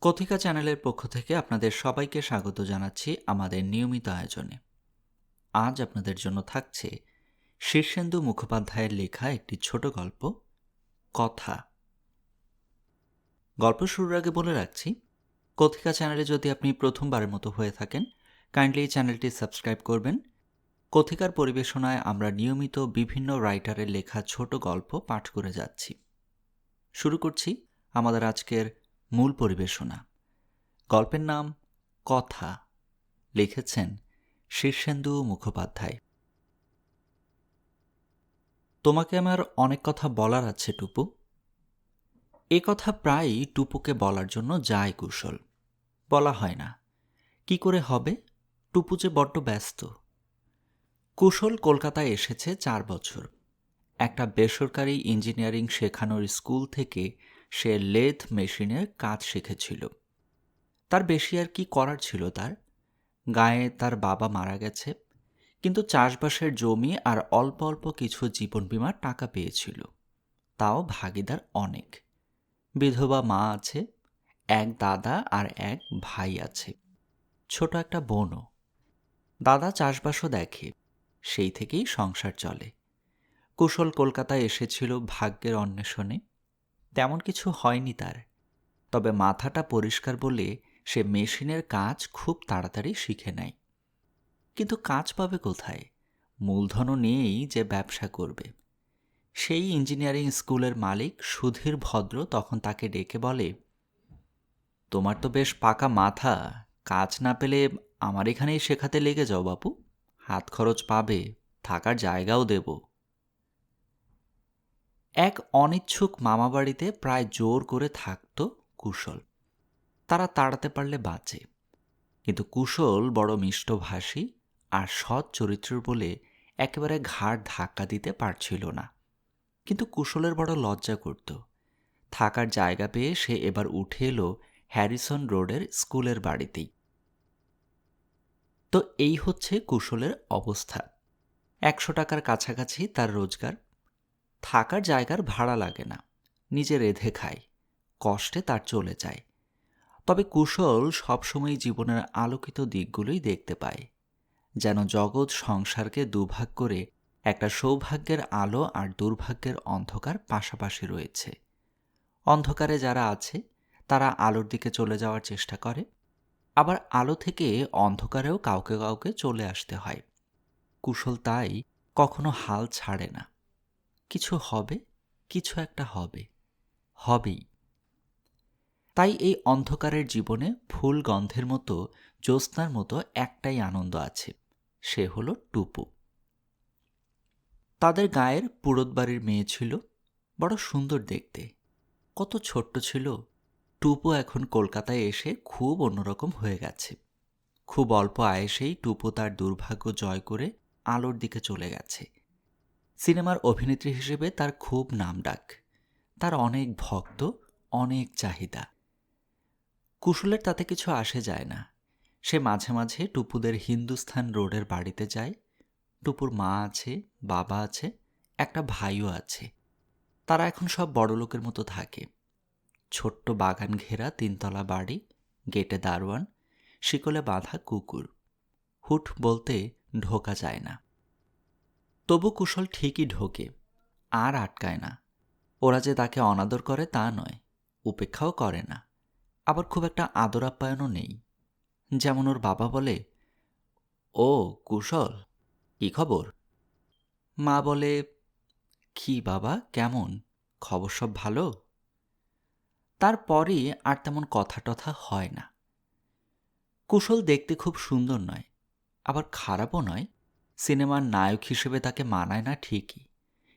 কথিকা চ্যানেলের পক্ষ থেকে আপনাদের সবাইকে স্বাগত জানাচ্ছি আমাদের নিয়মিত আয়োজনে। আজ আপনাদের জন্য থাকছে শীর্ষেন্দু মুখোপাধ্যায়ের লেখা একটি ছোট গল্প, কথা। গল্প শুরুর আগে বলে রাখছি, কথিকা চ্যানেলে যদি আপনি প্রথমবারের মতো হয়ে থাকেন কাইন্ডলি এই চ্যানেলটি সাবস্ক্রাইব করবেন। কথিকার পরিবেশনায় আমরা নিয়মিত বিভিন্ন রাইটারের লেখা ছোট গল্প পাঠ করে যাচ্ছি। শুরু করছি আমাদের আজকের মূল পরিবেশনা। গল্পের নাম কথা। লিখেছেন শীর্ষেন্দু মুখোপাধ্যায়। তোমাকে আমার অনেক কথা বলার আছে, টুপু। এ কথা প্রায়ই টুপুকে বলার জন্য যায় কুশল। বলা হয় না। কি করে হবে? টুপু যে বড্ড ব্যস্ত। কুশল কলকাতায় এসেছে চার বছর। একটা বেসরকারি ইঞ্জিনিয়ারিং শেখানোর স্কুল থেকে সে লেথ মেশিনে কাজ শিখেছিল। তার বেশি আর কি করার ছিল তার? গায়ে তার বাবা মারা গেছে, কিন্তু চাষবাসের জমি আর অল্প অল্প কিছু জীবন বিমার টাকা পেয়েছিল। তাও ভাগিদার অনেক। বিধবা মা আছে, এক দাদা আর এক ভাই আছে। ছোট একটা বোনও। দাদা চাষবাসও দেখে, সেই থেকেই সংসার চলে। কুশল কলকাতায় এসেছিল ভাগ্যের অন্বেষণে। তেমন কিছু হয়নি তার। তবে মাথাটা পরিষ্কার বলে সে মেশিনের কাজ খুব তাড়াতাড়ি শিখে নেয়। কিন্তু কাজ পাবে কোথায়? মূলধনও নিয়েই যে ব্যবসা করবে। সেই ইঞ্জিনিয়ারিং স্কুলের মালিক সুধীর ভদ্র তখন তাকে ডেকে বলে, তোমার তো বেশ পাকা মাথা কাজ না পেলে আমার এখানেই শেখাতে লেগে যাও বাপু। হাত খরচ পাবে, থাকার জায়গাও দেব। এক অনিচ্ছুক মামাবাড়িতে প্রায় জোর করে থাকত কুশল। তারা তাড়াতে পারলে বাঁচে। কিন্তু কুশল বড় মিষ্টভাষী আর সৎ চরিত্রের বলে একেবারে ঘাড় ধাক্কা দিতে পারছিল না। কিন্তু কুশলের বড় লজ্জা করত। থাকার জায়গা পেয়ে সে এবার উঠে এলো হ্যারিসন রোডের স্কুলের বাড়িতেই। তো এই হচ্ছে কুশলের অবস্থা। একশো টাকার কাছাকাছি তার রোজগার থাকার জায়গার ভাড়া লাগে না। নিজে রেধে খায়। কষ্টে তার চলে যায়। তবে কুশল সবসময় জীবনের আলোকিত দিকগুলোই দেখতে পায়। যেন জগৎ সংসারকে দুভাগ করে একটা সৌভাগ্যের আলো আর দুর্ভাগ্যের অন্ধকার পাশাপাশি রয়েছে। অন্ধকারে যারা আছে, তারা আলোর দিকে চলে যাওয়ার চেষ্টা করে। আবার আলো থেকে অন্ধকারেও কাউকে কাউকে চলে আসতে হয়। কুশল তাই কখনো হাল ছাড়ে না। কিছু হবে, কিছু একটা হবে, হবেই। তাই এই অন্ধকারের জীবনে ফুল গন্ধের মতো, জ্যোৎস্নার মতো একটাই আনন্দ আছে, সে হলো টুপু। তাদের গায়ের পুরোদবাড়ির মেয়ে ছিল, বড় সুন্দর দেখতে। কত ছোট্ট ছিল। টুপু এখন কলকাতায় এসে খুব অন্যরকম হয়ে গেছে। খুব অল্প আয়েসেই টুপু তার দুর্ভাগ্য জয় করে আলোর দিকে চলে গেছে। সিনেমার অভিনেত্রী হিসেবে তার খুব নাম ডাক। তার অনেক ভক্ত, অনেক চাহিদা। কুশলের তাতে কিছু আসে যায় না। সে মাঝে মাঝে টুপুদের হিন্দুস্থান রোডের বাড়িতে যায়। টুপুর মা আছে, বাবা আছে, একটা ভাইও আছে। তারা এখন সব বড়লোকের মতো থাকে। ছোট্ট বাগান ঘেরা তিনতলা বাড়ি, গেটে দারোয়ান, শিকলে বাঁধা কুকুর। হুট বলতে ঢোকা যায় না। তবু কুশল ঠিকই ঢোকে, আর আটকায় না। ওরা যে তাকে অনাদর করে তা নয়, উপেক্ষাও করে না। আবার খুব একটা আদর আপ্যায়নও নেই। যেমন ওর বাবা বলে, ও, কুশল, কি খবর? মা বলে, কি বাবা, কেমন? খবর সব ভালো? তারপরই আর তেমন কথা টথা হয় না। কুশল দেখতে খুব সুন্দর নয়, আবার খারাপও নয়। সিনেমার নায়ক হিসেবে তাকে মানায় না ঠিকই।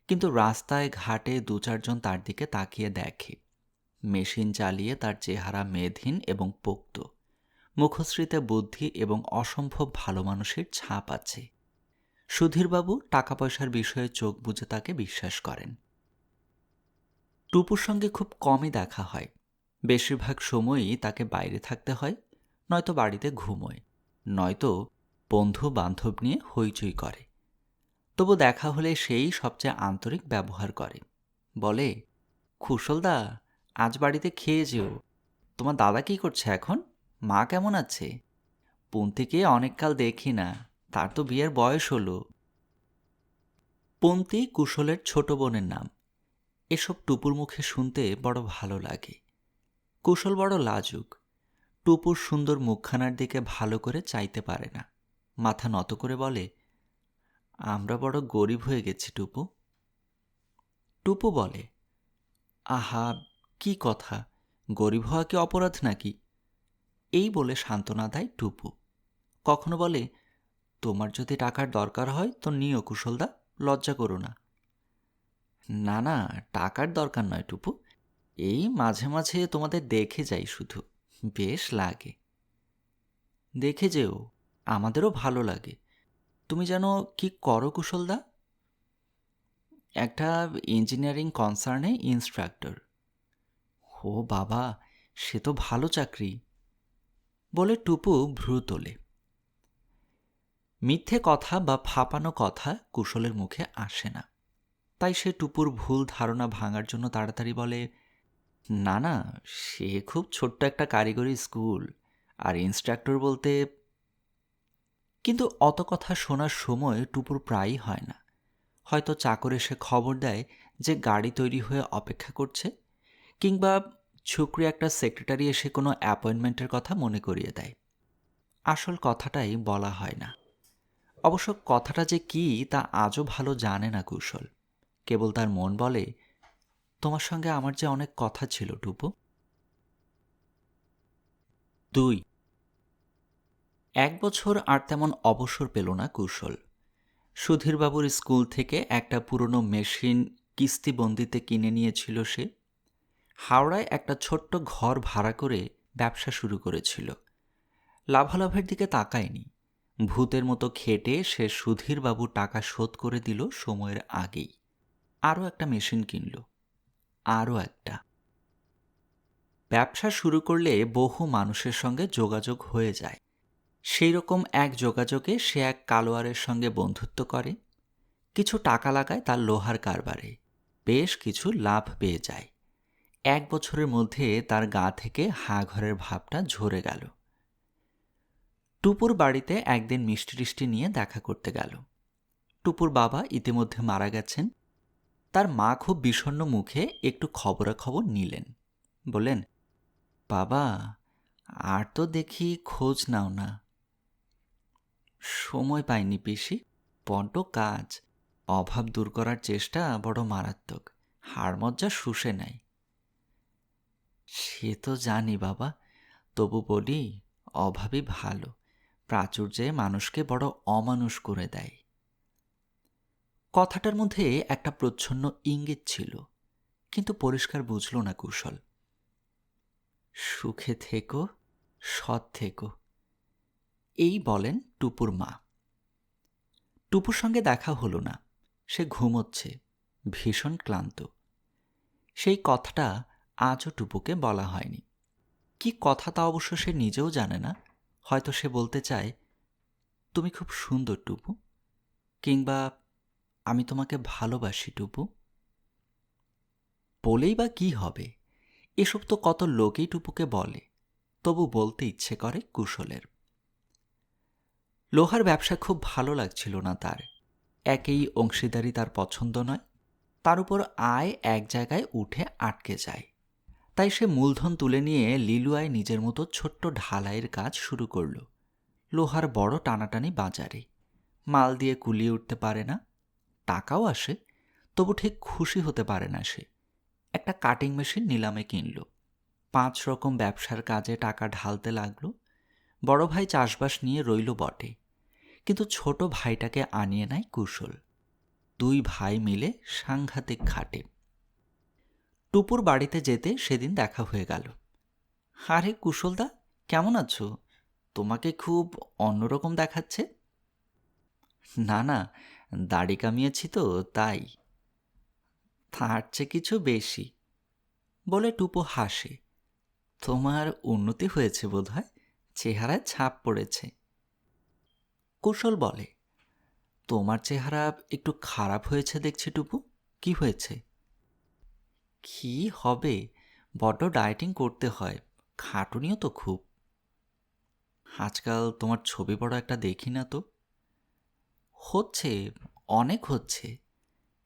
কিন্তু রাস্তায়, ঘাটে দু চারজন তার দিকে তাকিয়ে দেখে। মেশিন চালিয়ে তার চেহারা মেধহীন এবং পোক্ত। মুখশ্রীতে বুদ্ধি এবং অসম্ভব ভালো মানুষের ছাপ আছে। সুধীরবাবু টাকা পয়সার বিষয়ে চোখ বুঝে তাকে বিশ্বাস করেন। টুপুর সঙ্গে খুব কমই দেখা হয়। বেশিরভাগ সময়ই তাকে বাইরে থাকতে হয়, নয়তো বাড়িতে ঘুমোয়। নয়তো বন্ধু বান্ধব নিয়ে হইচই করে। তবু দেখা হলে সেই সবচেয়ে আন্তরিক ব্যবহার করে। বলে খুশলদা আজ বাড়িতে খেয়ে যেও। তোমার দাদা কি করছে এখন? মা কেমন আছে? পন্থীকে অনেককাল দেখি না। তার তো বিয়ের বয়স হলো। পন্থী কুশলের ছোট বোনের নাম। এসব টুপুর মুখে শুনতে বড় ভালো লাগে। কুশল বড় লাজুক। টুপুর সুন্দর মুখখানার দিকে ভালো করে চাইতে পারে না। মাথা নত করে বলে, আমরা বড় গরিব হয়ে গেছি, টুপু। টুপু বলে, আহা, কি কথা, গরিব হওয়া কি অপরাধ নাকি? এই বলে সান্ত্বনা দেয় টুপু। কখনো বলে, তোমার যদি টাকার দরকার হয়, তো নিও কুশলদা, লজ্জা করো না। না না, টাকার দরকার নয়, টুপু। এই মাঝে মাঝে তোমাদের দেখে যাই শুধু, বেশ লাগে। দেখে যেও আমাদেরও ভালো লাগে। তুমি যেন কি করো কুশলদা? একটা ইঞ্জিনিয়ারিং কনসার্নে ইন্সট্রাক্টর। ও বাবা, সে তো ভালো চাকরি। বলে টুপু ভ্রু তোলে। মিথ্যে কথা বা ফাপানো কথা কুশলের মুখে আসে না। তাই সে টুপুর ভুল ধারণা ভাঙার জন্য তাড়াতাড়ি বলে, না না, সে খুব ছোট্ট একটা কারিগরি স্কুল। আর ইনস্ট্রাক্টর বলতে কিন্তু অত কথা শোনার সময় টুপুর প্রায়ই হয় না। হয়তো চাকর এসে খবর দেয় যে গাড়ি তৈরি হয়ে অপেক্ষা করছে, কিংবা ছুকরি একটা সেক্রেটারি এসে কোনো অ্যাপয়েন্টমেন্টের কথা মনে করিয়ে দেয়। আসল কথাটাই বলা হয় না। অবশ্য কথাটা যে কি তা আজও ভালো জানে না কুশল। কেবল তার মন বলে, তোমার সঙ্গে আমার যে অনেক কথা ছিল টুপু। দুই এক বছর আর তেমন অবসর পেল না কুশল। সুধীরবাবুর স্কুল থেকে একটা পুরনো মেশিন কিস্তিবন্দিতে কিনে নিয়েছিল সে। হাওড়ায় একটা ছোট্ট ঘর ভাড়া করে ব্যবসা শুরু করেছিল। লাভালাভের দিকে তাকায়নি। ভূতের মতো খেটে সে সুধীরবাবু টাকা শোধ করে দিল সময়ের আগেই। আরও একটা মেশিন কিনল। আরও একটা। ব্যবসা শুরু করলে বহু মানুষের সঙ্গে যোগাযোগ হয়ে যায়। সেই রকম এক যোগাযোগে সে এক কালোয়ারের সঙ্গে বন্ধুত্ব করে, কিছু টাকা লাগায় তার লোহার কারবারে, বেশ কিছু লাভ পেয়ে যায়। এক বছরের মধ্যে তার গা থেকে হা ঘরের ভাবটা ঝরে গেল। টুপুর বাড়িতে একদিন মিষ্টি টিষ্টি নিয়ে দেখা করতে গেল। টুপুর বাবা ইতিমধ্যে মারা গেছেন। তার মা খুব বিষণ্ন মুখে একটু খবরাখবর নিলেন। বললেন, বাবা, আর তো দেখি খোঁজ নাও না। সময় পাইনি পিসি। বড্ড কাজ। অভাব দূর করার চেষ্টা বড় মারাত্মক। হার মজ্জা শুষে নেয়। সে তো জানি বাবা, তবু বলি, অভাবই ভালো। প্রাচুর্যে মানুষকে বড় অমানুষ করে দেয়। কথাটার মধ্যে একটা প্রচ্ছন্ন ইঙ্গিত ছিল, কিন্তু পরিষ্কার বুঝল না কুশল। সুখে থেকো, সৎ থেকো। এই বলেন টুপুর মা। টুপুর সঙ্গে দেখা হলো না, সে ঘুমোচ্ছে, ভীষণ ক্লান্ত। সেই কথাটা আজও টুপুকে বলা হয়নি। কি কথা তা অবশ্য সে নিজেও জানে না, হয়তো সে বলতে চায়, তুমি খুব সুন্দর টুপু, কিংবা আমি তোমাকে ভালোবাসি টুপু। বলেই বা কি হবে? এসব তো কত লোকেই টুপুকে বলে, তবু বলতে ইচ্ছে করে কুশলের। লোহার ব্যবসা খুব ভালো লাগছিল না তার। একেই অংশীদারি তার পছন্দ নয়। তার উপর আয় এক জায়গায় উঠে আটকে যায়। তাই সে মূলধন তুলে নিয়ে লিলুয়ায় নিজের মতো ছোট্ট ঢালাইয়ের কাজ শুরু করল। লোহার বড় টানাটানি বাজারে। মাল দিয়ে কুলিয়ে উঠতে পারে না। টাকাও আসে। তবু ঠিক খুশি হতে পারে না সে। একটা কাটিং মেশিন নিলামে কিনল। পাঁচ রকম ব্যবসার কাজে টাকা ঢালতে লাগল। বড় ভাই চাষবাস নিয়ে রইল বটে। কিন্তু ছোট ভাইটাকে আনিয়ে নেয় কুশল। দুই ভাই মিলে সাংঘাতিক খাটে টুপুর বাড়িতে যেতে সেদিন দেখা হয়ে গেল। আরে কুশলদা, কেমন আছো? তোমাকে খুব অন্যরকম দেখাচ্ছে? না না, দাড়ি কামিয়েছি তো, তাই। তার চেয়ে কিছু বেশি। বলে টুপো হাসে। তোমার উন্নতি হয়েছে বোধহয়, চেহারায় ছাপ পড়েছে। কুশল বলে, তোমার চেহারা একটু খারাপ হয়েছে দেখছি টুপু। কি হয়েছে? কি হবে? বড্ড ডায়েটিং করতে হয়। খাটুনিও তো খুব। আজকাল তোমার ছবি বড় একটা দেখি না তো? হচ্ছে, অনেক হচ্ছে।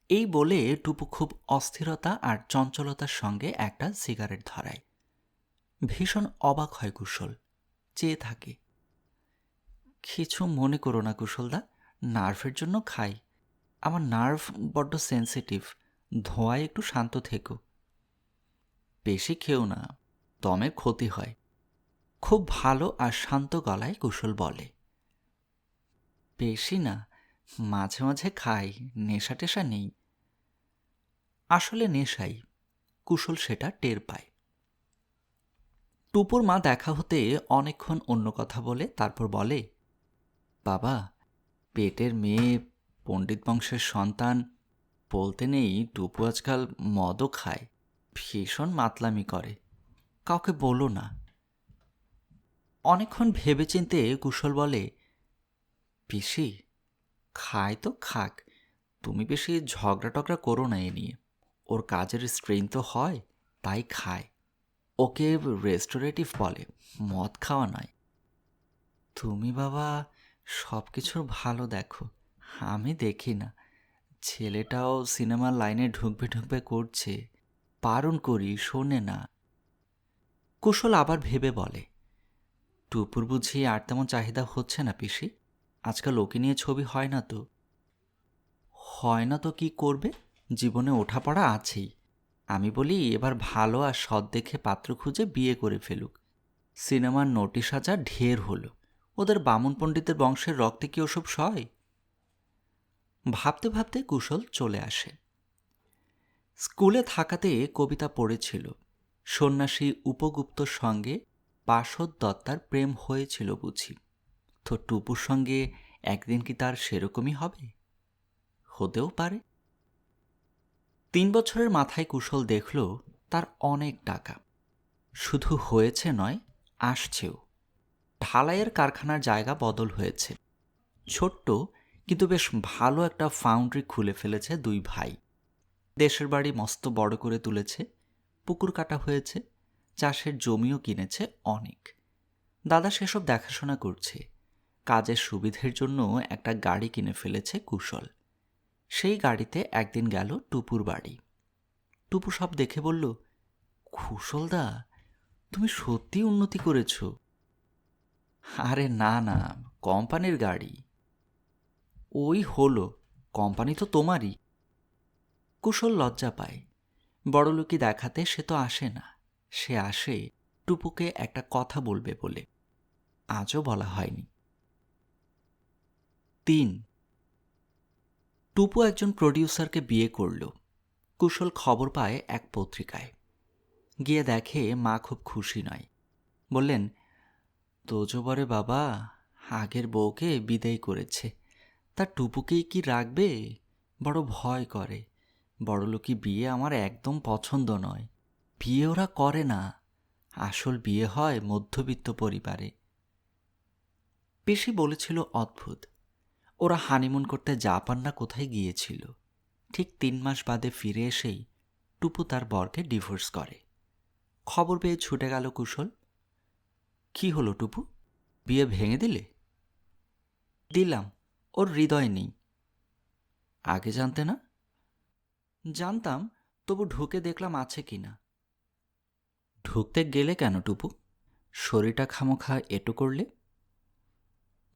এই বলে টুপু খুব অস্থিরতা আর চঞ্চলতার সঙ্গে একটা সিগারেট ধরায়। ভীষণ অবাক হয় কুশল, চেয়ে থাকে। কিছু মনে করো না, কুশলদা। নার্ভের জন্য খাই। আমার নার্ভ বড্ড সেন্সিটিভ। ধোঁয়ায় একটু শান্ত থেকো। বেশি খেও না দমের ক্ষতি হয়। খুব ভালো আর শান্ত গলায় কুশল বলে। বেশি না, মাঝে মাঝে খাই নেশা টেশা নেই। আসলে নেশাই, কুশল সেটা টের পায়। টুপুর মা দেখা হতে অনেকক্ষণ অন্য কথা বলে, তারপর বলে বাবা, পেটের মেয়ে, পণ্ডিত বংশের সন্তান, বলতে নেই টুপু আজকাল মদও খায়, ভীষণ মাতলামি করে। কাউকে বলো না। অনেকক্ষণ ভেবেচিন্তে কুশল বলে, পিসি খায় তো খাক, তুমি বেশি ঝগড়া টগড়া করো না এ নিয়ে। ওর কাজের স্ট্রেন তো হয়, তাই খায়। ওকে রেস্টোরেটিভ বলে, মদ খাওয়া নয়। তুমি বাবা সব কিছুর ভালো দেখো। আমি দেখি না। ছেলেটাও সিনেমার লাইনে ঢুকবে ঢুকবে করছে। বারণ করি, শোনে না। কুশল আবার ভেবে বলে, টুপুর বুঝি আর তেমন চাহিদা হচ্ছে না পিসি। আজকাল ওকে নিয়ে ছবি হয় না তো। হয় না তো কি করবে? জীবনে ওঠাপড়া আছেই। আমি বলি, এবার ভালো আর সৎ দেখে পাত্র খুঁজে বিয়ে করে ফেলুক। সিনেমার নোটিশ আজা ঢের হলো। ওদের বামুন পণ্ডিতের বংশের রক্তে কি ওসব সয়? ভাবতে ভাবতে কুশল চলে আসে। স্কুলে থাকাতে কবিতা পড়েছিল। সন্ন্যাসী উপগুপ্তর সঙ্গে পাশদ দত্তার প্রেম হয়েছিল বুঝি। তো টুপুর সঙ্গে একদিন কি তার সেরকমই হবে? হতেও পারে। তিন বছরের মাথায় কুশল দেখল তার অনেক টাকা। শুধু হয়েছে নয়, আসছেও। ঢালাইয়ের কারখানার জায়গা বদল হয়েছে। ছোট্ট, কিন্তু বেশ ভালো একটা ফাউন্ড্রি খুলে ফেলেছে দুই ভাই। দেশের বাড়ি মস্ত বড় করে তুলেছে, পুকুর কাটা হয়েছে, চাষের জমিও কিনেছে অনেক। দাদা সেসব দেখাশোনা করছে, কাজের সুবিধের জন্য একটা গাড়ি কিনে ফেলেছে কুশল। সেই গাড়িতে একদিন গেল টুপুর বাড়ি। টুপু সব দেখে বলল, কুশলদা, তুমি সত্যি উন্নতি করেছ। আরে না না, কোম্পানির গাড়ি। ওই হলো, কোম্পানি তো তোমারই। কুশল লজ্জা পায়। বড়লোকি দেখাতে সে তো আসে না। সে আসে টুপুকে একটা কথা বলবে বলে। আজও বলা হয়নি। তিন। টুপু একজন প্রডিউসারকে বিয়ে করল। কুশল খবর পায় এক পত্রিকায়। গিয়ে দেখে মা খুব খুশি নয়। বললেন তোজবরে বাবা আগের বউকে বিদায় করেছে। তা টুপুকেই কি রাখবে? বড় ভয় করে। বড়লোকি বিয়ে আমার একদম পছন্দ নয়। বিয়ে ওরা করে না। আসল বিয়ে হয় মধ্যবিত্ত পরিবারে। পেশি বলেছিল, অদ্ভুত। ওরা হানিমুন করতে জাপান না কোথায় গিয়েছিল। ঠিক তিন মাস বাদে ফিরে এসেই টুপু তার বরকে ডিভোর্স করে। খবর পেয়ে ছুটে গেল কুশল। কি হলো টুপু? বিয়ে ভেঙে দিলে? দিলাম, ওর হৃদয় নেই। আগে জানতে না? জানতাম, তবু ঢুকে দেখলাম আছে কি না। ঢুকতে গেলে কেন টুপু? শরীরটা খামোখা এটো করলে?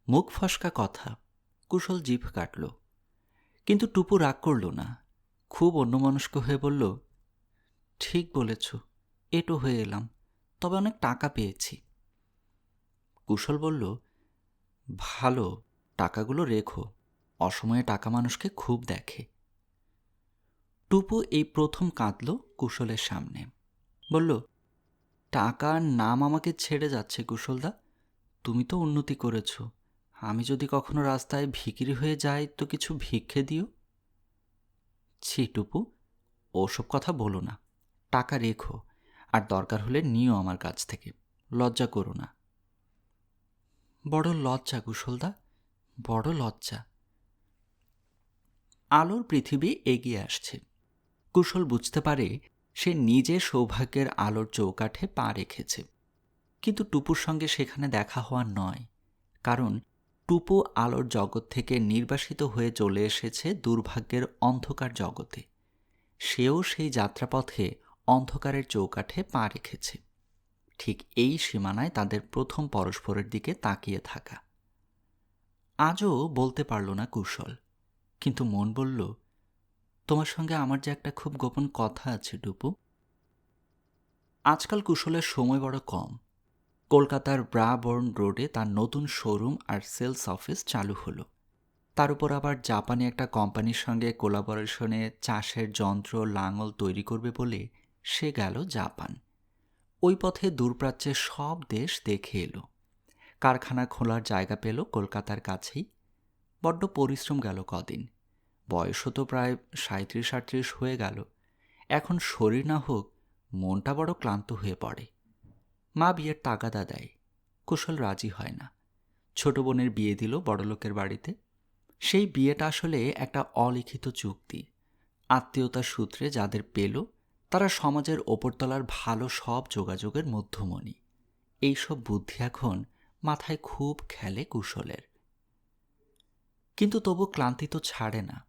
মুখ ফসকা কথা, কুশল জিভ কাটল। কিন্তু টুপু রাগ করল না। খুব অন্যমনস্ক হয়ে বলল, ঠিক বলেছ, এটো হয়ে এলাম। তবে অনেক টাকা পেয়েছি। কুশল বলল, ভালো, টাকাগুলো রেখো। অসময়ে টাকা মানুষকে খুব দেখে। টুপু এই প্রথম কাঁদল কুশলের সামনে। বলল, টাকার নাম আমাকে ছেড়ে যাচ্ছে কুশলদা। তুমি তো উন্নতি করেছ। আমি যদি কখনো রাস্তায় ভিকিরি হয়ে যাই, তো কিছু ভিক্ষে দিও? ছি, টুপু, ওসব কথা বলো না। টাকা রেখো, আর দরকার হলে নিও আমার কাছ থেকে। লজ্জা করো না। বড় লজ্জা, কুশলদা, বড় লজ্জা। আলোর পৃথিবী এগিয়ে আসছে। কুশল বুঝতে পারে সে নিজে সৌভাগ্যের আলোর চৌকাঠে পা রেখেছে। কিন্তু টুপুর সঙ্গে সেখানে দেখা হওয়া নয়, কারণ টুপু আলোর জগৎ থেকে নির্বাসিত হয়ে চলে এসেছে দুর্ভাগ্যের অন্ধকার জগতে। সেও সেই যাত্রাপথে অন্ধকারের চৌকাঠে পা রেখেছে। ঠিক এই সীমানায় তাদের প্রথম পরস্পরের দিকে তাকিয়ে থাকা। আজও বলতে পারল না কুশল, কিন্তু মন বলল, তোমার সঙ্গে আমার যে একটা খুব গোপন কথা আছে টুপু আজকাল কুশলের সময় বড় কম। কলকাতার ব্রাবর্ন রোডে তার নতুন শোরুম আর সেলস অফিস চালু হলো। তার উপর আবার জাপানি একটা কোম্পানির সঙ্গে কোলাবোরেশনে চাষের যন্ত্র লাঙল তৈরি করবে বলে সে গেল জাপান। ওই পথে দূরপ্রাচ্যের সব দেশ দেখে এলো। কারখানা খোলার জায়গা পেল কলকাতার কাছেই। বড্ড পরিশ্রম গেল কদিন। বয়সও তো প্রায় সাঁত্রিশ আটত্রিশ হয়ে গেল। এখন শরীর না হোক, মনটা বড় ক্লান্ত হয়ে পড়ে। মা বিয়ের তাগাদা দেয়। কুশল রাজি হয় না। ছোট বোনের বিয়ে দিল বড়লোকের বাড়িতে। সেই বিয়েটা আসলে একটা অলিখিত চুক্তি। আত্মীয়তার সূত্রে যাদের পেল তারা সমাজের ওপরতলার ভালো সব যোগাযোগের মধ্যমণি। এইসব বুদ্ধি এখন মাথায় খুব খেলে কুশলের। কিন্তু তবু ক্লান্তি তো ছাড়ে না।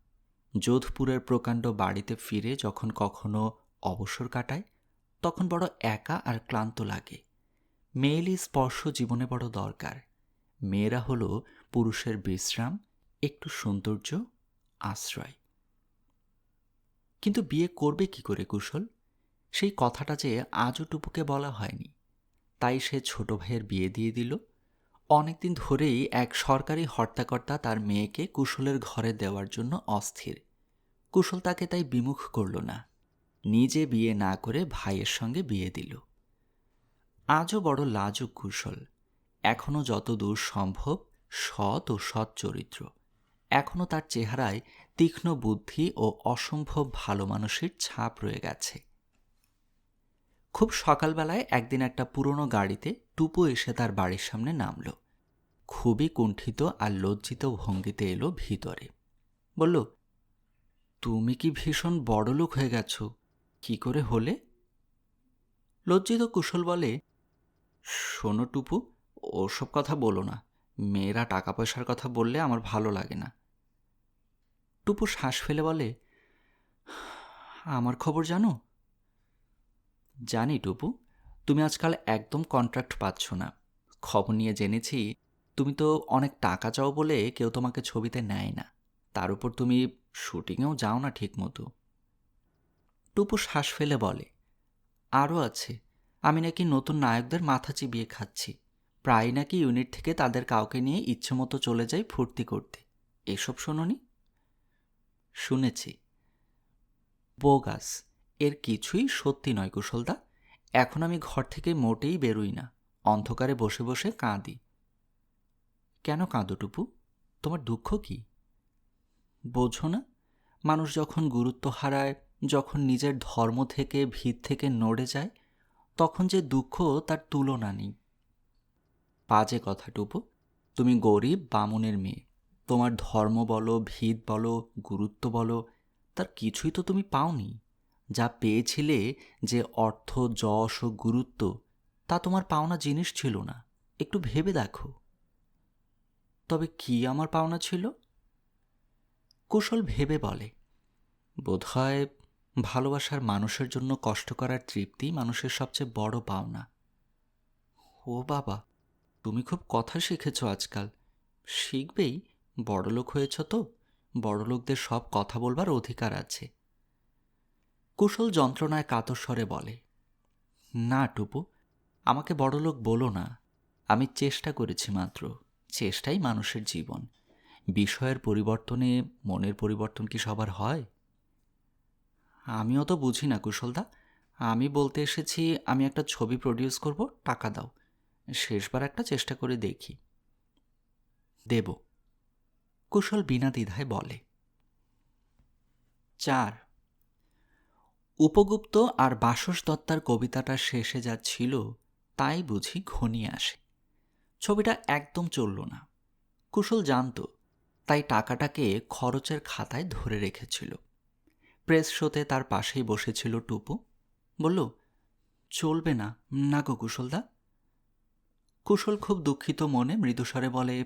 যোধপুরের প্রকাণ্ড বাড়িতে ফিরে যখন কখনো অবসর কাটায়, তখন বড় একা আর ক্লান্ত লাগে। মেয়েলি স্পর্শ জীবনে বড় দরকার। মেয়েরা হলো পুরুষের বিশ্রাম, একটু সৌন্দর্য, আশ্রয়। কিন্তু বিয়ে করবে কি করে কুশল? সেই কথাটা যে আজও টুপুকে বলা হয়নি। তাই সে ছোট ভাইয়ের বিয়ে দিয়ে দিল। অনেকদিন ধরেই এক সরকারি হর্তাকর্তা তার মেয়েকে কুশলের ঘরে দেওয়ার জন্য অস্থির। কুশল তাকে তাই বিমুখ করল না। নিজে বিয়ে না করে ভাইয়ের সঙ্গে বিয়ে দিল। আজও বড় লাজুক কুশল। এখনও যত দূর সম্ভব সৎ ও সৎ চরিত্র। এখনও তার চেহারায় তীক্ষ্ণ বুদ্ধি ও অসম্ভব ভালো মানুষের ছাপ রয়ে গেছে। খুব সকালবেলায় একদিন একটা পুরনো গাড়িতে টুপু এসে তার বাড়ির সামনে নামল। খুবই কুণ্ঠিত আর লজ্জিত ভঙ্গিতে এলো ভিতরে। বলল, তুমি কি ভীষণ বড় লোক হয়ে গেছো? কি করে হলে? লজ্জিত কুশল বলে, শোনো টুপু, ওসব কথা বলো না। মেয়েরা টাকা পয়সার কথা বললে আমার ভালো লাগে না। টুপু শ্বাস ফেলে বলে, আমার খবর জানো? জানি টুপু, তুমি আজকাল একদম কন্ট্রাক্ট পাচ্ছ না। খবর নিয়ে জেনেছি, তুমি তো অনেক টাকা চাও বলে কেউ তোমাকে ছবিতে নেয় না। তার উপর তুমি শুটিংয়েও যাও না ঠিক মতো টুপু শ্বাস ফেলে বলে আরও আছে। আমি নাকি নতুন নায়কদের মাথা চিবিয়ে খাচ্ছি। প্রায় নাকি ইউনিট থেকে তাদের কাউকে নিয়ে ইচ্ছে মতো চলে যাই ফুর্তি করতে। এসব শোনি শুনেছি। বোগাস, এর কিছুই সত্যি নয় কুশলদা, এখন আমি ঘর থেকে মোটেই বেরোই না, অন্ধকারে বসে বসে কাঁদি। কেন কাঁদো টুপু? তোমার দুঃখ কি? বোঝো না, মানুষ যখন গুরুত্ব হারায়, যখন নিজের ধর্ম থেকে, ভিত থেকে নড়ে যায়, তখন যে দুঃখ তার তুলনা নেই। বাজে কথা টুপু, তুমি গরিব বামুনের মেয়ে। তোমার ধর্ম বলো ভিত বলো, গুরুত্ব বলো, তার কিছুই তো তুমি পাওনি। যা পেয়েছিলে যে অর্থ, যশ ও গুরুত্ব, তা তোমার পাওনা জিনিস ছিল না। একটু ভেবে দেখো। তবে কি আমার পাওনা ছিল? কুশল ভেবে বলে, বোধহয় ভালোবাসার মানুষের জন্য কষ্ট করার তৃপ্তি মানুষের সবচেয়ে বড় পাওনা। ও বাবা, তুমি খুব কথা শিখেছ আজকাল। শিখবেই? বড়লোক হয়েছ তো? বড়লোকদের সব কথা বলবার অধিকার আছে। কুশল যন্ত্রণায় কাতর স্বরে বলে, না টুপু, আমাকে বড়লোক বলো না। আমি চেষ্টা করেছি মাত্র, চেষ্টাই মানুষের জীবন। বিষয়ের পরিবর্তনে মনের পরিবর্তন কি সবার হয়? আমিও তো বুঝি না কুশলদা। আমি বলতে এসেছি, আমি একটা ছবি প্রডিউস করব, টাকা দাও। শেষবার একটা চেষ্টা করে দেখি। দেব। কুশল বিনা দ্বিধায় বলে। চার, উপগুপ্ত আর বাসস দত্তার কবিতাটা শেষে যা ছিল তাই বুঝি ঘনিয়ে আসে। ছবিটা একদম চলল না। কুশল জানত, তাই টাকাটাকে খরচের খাতায় ধরে রেখেছিল। প্রেস শোতে তার পাশেই বসেছিল টুপু। বলল, চলবে না না গো কুশলদা। কুশল খুব দুঃখিত মনে মৃদুস্বরে বলে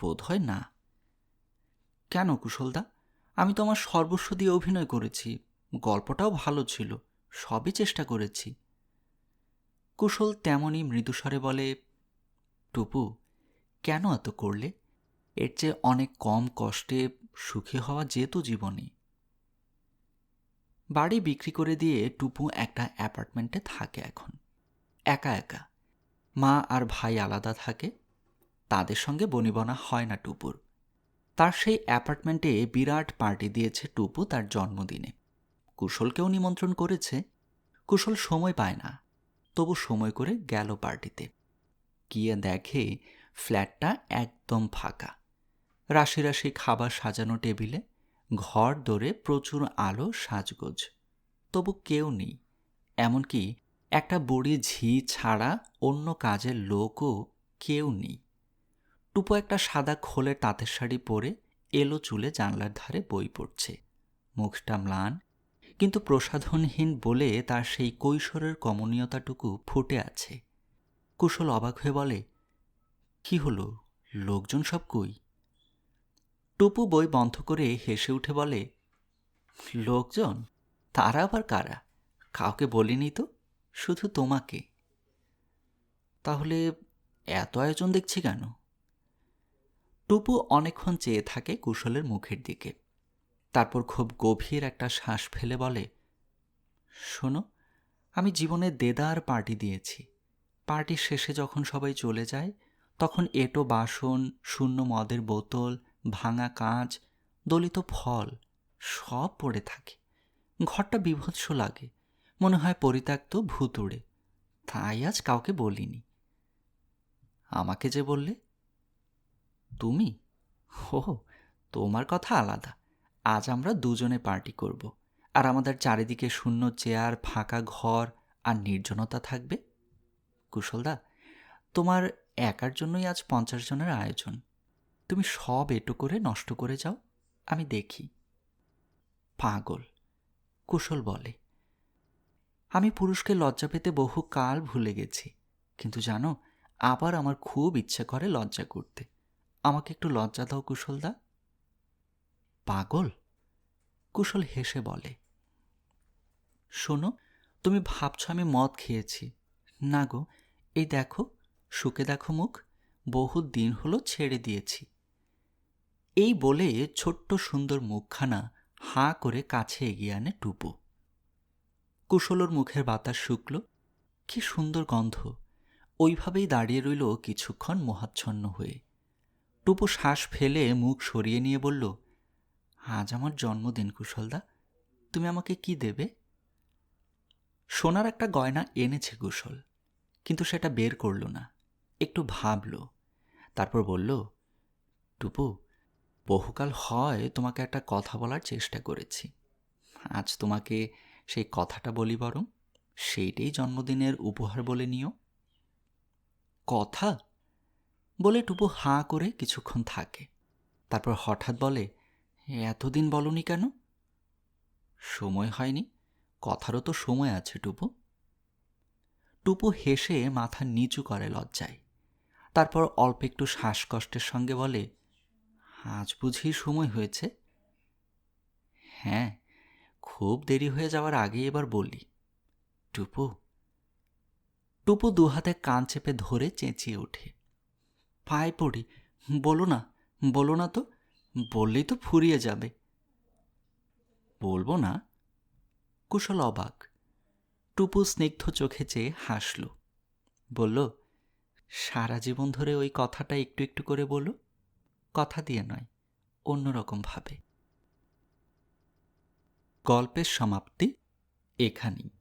বোধ হয় না। কেন কুশলদা? আমি তো আমার সর্বস্ব দিয়ে অভিনয় করেছি। গল্পটাও ভালো ছিল। সবই চেষ্টা করেছি। কুশল তেমনই মৃদুস্বরে বলে, টুপু, কেন এত করলে? এর চেয়ে অনেক কম কষ্টে সুখী হওয়া যেত জীবনে। বাড়ি বিক্রি করে দিয়ে টুপু একটা অ্যাপার্টমেন্টে থাকে এখন। একা একা। মা আর ভাই আলাদা থাকে। তাদের সঙ্গে বনিবনা হয় না টুপুর। তার সেই অ্যাপার্টমেন্টে বিরাট পার্টি দিয়েছে টুপু তার জন্মদিনে। কুশলকেও নিমন্ত্রণ করেছে। কুশল সময় পায় না। তবু সময় করে গেল পার্টিতে। গিয়ে দেখে ফ্ল্যাটটা একদম ফাঁকা। রাশি রাশি খাবার সাজানো টেবিলে ঘর দৌড়ে প্রচুর আলো, সাজগোজ। তবু কেউ নেই। এমনকি একটা বুড়ি ঝি ছাড়া অন্য কাজের লোকও কেউ নেই। টুপো একটা সাদা খোলে তাঁতের শাড়ি পরে এলো চুলে জানলার ধারে বই পড়ছে। মুখটা ম্লান, কিন্তু প্রসাধনহীন বলে তার সেই কৈশোরের কমনীয়তাটুকু ফুটে আছে। কুশল অবাক হয়ে বলে, কি হলো? লোকজন সব কই? টুপু বই বন্ধ করে হেসে উঠে বলে, লোকজন? তারা আবার কারা? কাউকে বলিনি তো? শুধু তোমাকে। তাহলে এত আয়োজন দেখছি কেন? টুপু অনেকক্ষণ চেয়ে থাকে কুশলের মুখের দিকে। তারপর খুব গভীর একটা শ্বাস ফেলে বলে, শোনো, আমি জীবনে দেদার পার্টি দিয়েছি। পার্টির শেষে যখন সবাই চলে যায়, তখন এটো বাসন, শূন্য মদের বোতল, ভাঙা কাঁচ, দলিত ফল সব পড়ে থাকে। ঘরটা বিভৎস লাগে, মনে হয় পরিত্যক্ত ভুতুড়ে। তাই আজ কাউকে বলিনি। আমাকে যে বললে তুমি? হো তোমার কথা আলাদা। আজ আমরা দুজনে পার্টি করব। আর আমাদের চারিদিকে শূন্য চেয়ার, ফাঁকা ঘর আর নির্জনতা থাকবে? কুশলদা, তোমার একার জন্যই আজ পঞ্চাশ জনের আয়োজন। তুমি সব এটো করে নষ্ট করে যাও, আমি দেখি। পাগল, কুশল বলে, আমি পুরুষকে লজ্জা পেতে বহু কাল ভুলে গেছি। কিন্তু জানো, আবার আমার খুব ইচ্ছে করে লজ্জা করতে। আমাকে একটু লজ্জা দাও, কুশলদা। পাগল? কুশল হেসে বলে। শোনো, তুমি ভাবছ আমি মদ খেয়েছি। না গো, এই দেখো, শুকে দেখো মুখ বহু দিন হলো ছেড়ে দিয়েছি। এই বলে ছোট্ট সুন্দর মুখখানা হাঁ করে কাছে এগিয়ে আনে টুপু। কুশলর মুখের বাতাস শুকল। কি সুন্দর গন্ধ। ওইভাবেই দাঁড়িয়ে রইল কিছুক্ষণ মোহাচ্ছন্ন হয়ে। টুপু শ্বাস ফেলে মুখ সরিয়ে নিয়ে বলল, আজ আমার জন্মদিন, কুশলদা। তুমি আমাকে কি দেবে? সোনার একটা গয়না এনেছে কুশল, কিন্তু সেটা বের করল না। একটু ভাবল, তারপর বলল, টুপু, বহুকাল হয় তোমাকে একটা কথা বলার চেষ্টা করেছি। আজ তোমাকে সেই কথাটা বলি বরং, সেইটাই জন্মদিনের উপহার বলে নিও। কথা? বলে টুপু হাঁ করে কিছুক্ষণ থাকে। তারপর হঠাৎ বলে, এতদিন বলনি কেন? সময় হয়নি। কথারও তো সময় আছে, টুপু। টুপু হেসে মাথা নিচু করে লজ্জায়। তারপর অল্প একটু শ্বাসকষ্টের সঙ্গে বলে, আজ বুঝি সময় হয়েছে? হ্যাঁ খুব দেরি হয়ে যাওয়ার আগে এবার বলি টুপু? টুপু দু হাতে কান চেপে ধরে চেঁচিয়ে ওঠে। পায়ে পড়ি। বলো না বলো না তো, বললেই তো ফুরিয়ে যাবে। বলব না। কুশল অবাক। টুপু স্নিগ্ধ চোখে চেয়ে হাসল। বলল, সারা জীবন ধরে ওই কথাটা একটু একটু করে বলো। কথা দিয়ে নয় অন্যরকমভাবে গল্পের সমাপ্তি এখানেই।